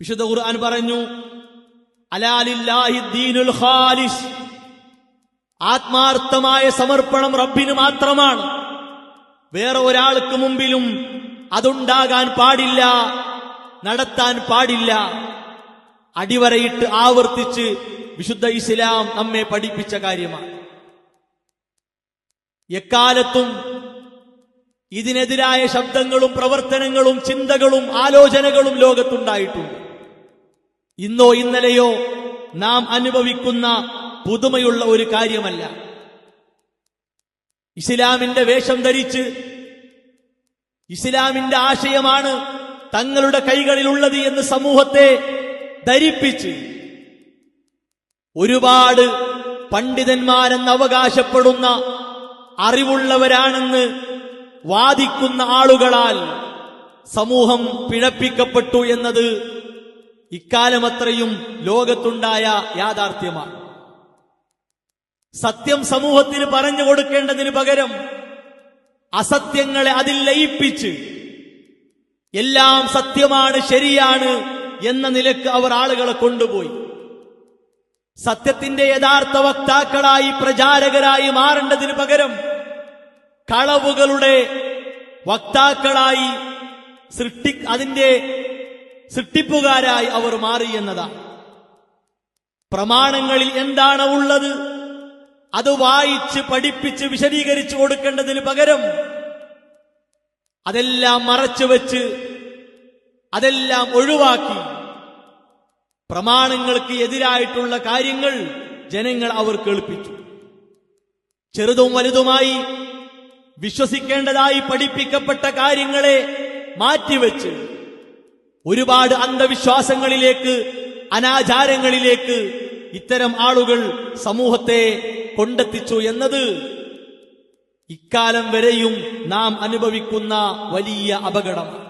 വിശുദ്ധ ഖുർആൻ പറഞ്ഞു അലാലില്ലാഹി ദീനുൽ ഖാലിസ്. ആത്മാർത്ഥമായ സമർപ്പണം റബ്ബിന് മാത്രമാണ്. വേറെ ഒരാൾക്ക് മുമ്പിലും അതുണ്ടാകാൻ പാടില്ല നടത്താൻ പാടില്ല. അടിവരയിട്ട് ആവർത്തിച്ച് വിശുദ്ധ ഇസ്ലാം നമ്മെ പഠിപ്പിച്ച കാര്യമാണ്. എക്കാലത്തും ഇതിനെതിരായ ശബ്ദങ്ങളും പ്രവർത്തനങ്ങളും ചിന്തകളും ആലോചനകളും ലോകത്തുണ്ടായിട്ടുണ്ട്. ഇന്നോ ഇന്നലെയോ നാം അനുഭവിക്കുന്ന പുതുമയുള്ള ഒരു കാര്യമല്ല. ഇസ്ലാമിന്റെ വേഷം ധരിച്ച് ഇസ്ലാമിന്റെ ആശയമാണ് തങ്ങളുടെ കൈകളിലുള്ളത് എന്ന് സമൂഹത്തെ ധരിപ്പിച്ച് ഒരുപാട് പണ്ഡിതന്മാരെന്ന് അവകാശപ്പെടുന്ന അറിവുള്ളവരാണെന്ന് വാദിക്കുന്ന ആളുകളാൽ സമൂഹം പിഴപ്പിക്കപ്പെട്ടു എന്നത് ഇക്കാലമത്രയും ലോകത്തുണ്ടായ യാഥാർത്ഥ്യമാണ്. സത്യം സമൂഹത്തിന് പറഞ്ഞു കൊടുക്കേണ്ടതിന് പകരം അസത്യങ്ങളെ അതിൽ ലയിപ്പിച്ച് എല്ലാം സത്യമാണ് ശരിയാണ് എന്ന നിലയ്ക്ക് അവർ ആളുകളെ കൊണ്ടുപോയി. സത്യത്തിന്റെ യഥാർത്ഥ വക്താക്കളായി പ്രചാരകരായി മാറേണ്ടതിന് പകരം കളവുകളുടെ വക്താക്കളായി സൃഷ്ടി അതിന്റെ സൃഷ്ടിപ്പുകാരായി അവർ മാറി എന്നതാണ് പ്രമാണങ്ങളിൽ എന്താണ് ഉള്ളത്? അത് വായിച്ച് പഠിപ്പിച്ച് വിശദീകരിച്ചു കൊടുക്കേണ്ടതിന് പകരം അതെല്ലാം മറച്ചു വെച്ച് അതെല്ലാം ഒഴിവാക്കി പ്രമാണങ്ങൾക്ക് എതിരായിട്ടുള്ള കാര്യങ്ങൾ ജനങ്ങൾ അവർ കേൾപ്പിച്ചു ചെറുതും വലുതുമായി വിശ്വസിക്കേണ്ടതായി പഠിപ്പിക്കപ്പെട്ട കാര്യങ്ങളെ മാറ്റിവെച്ച് ഒരുപാട് അന്ധവിശ്വാസങ്ങളിലേക്ക് അനാചാരങ്ങളിലേക്ക് ഇത്തരം ആളുകൾ സമൂഹത്തെ കൊണ്ടെത്തിച്ചു എന്നത് ഇക്കാലം വരെയും നാം അനുഭവിക്കുന്ന വലിയ അപകടമാണ്.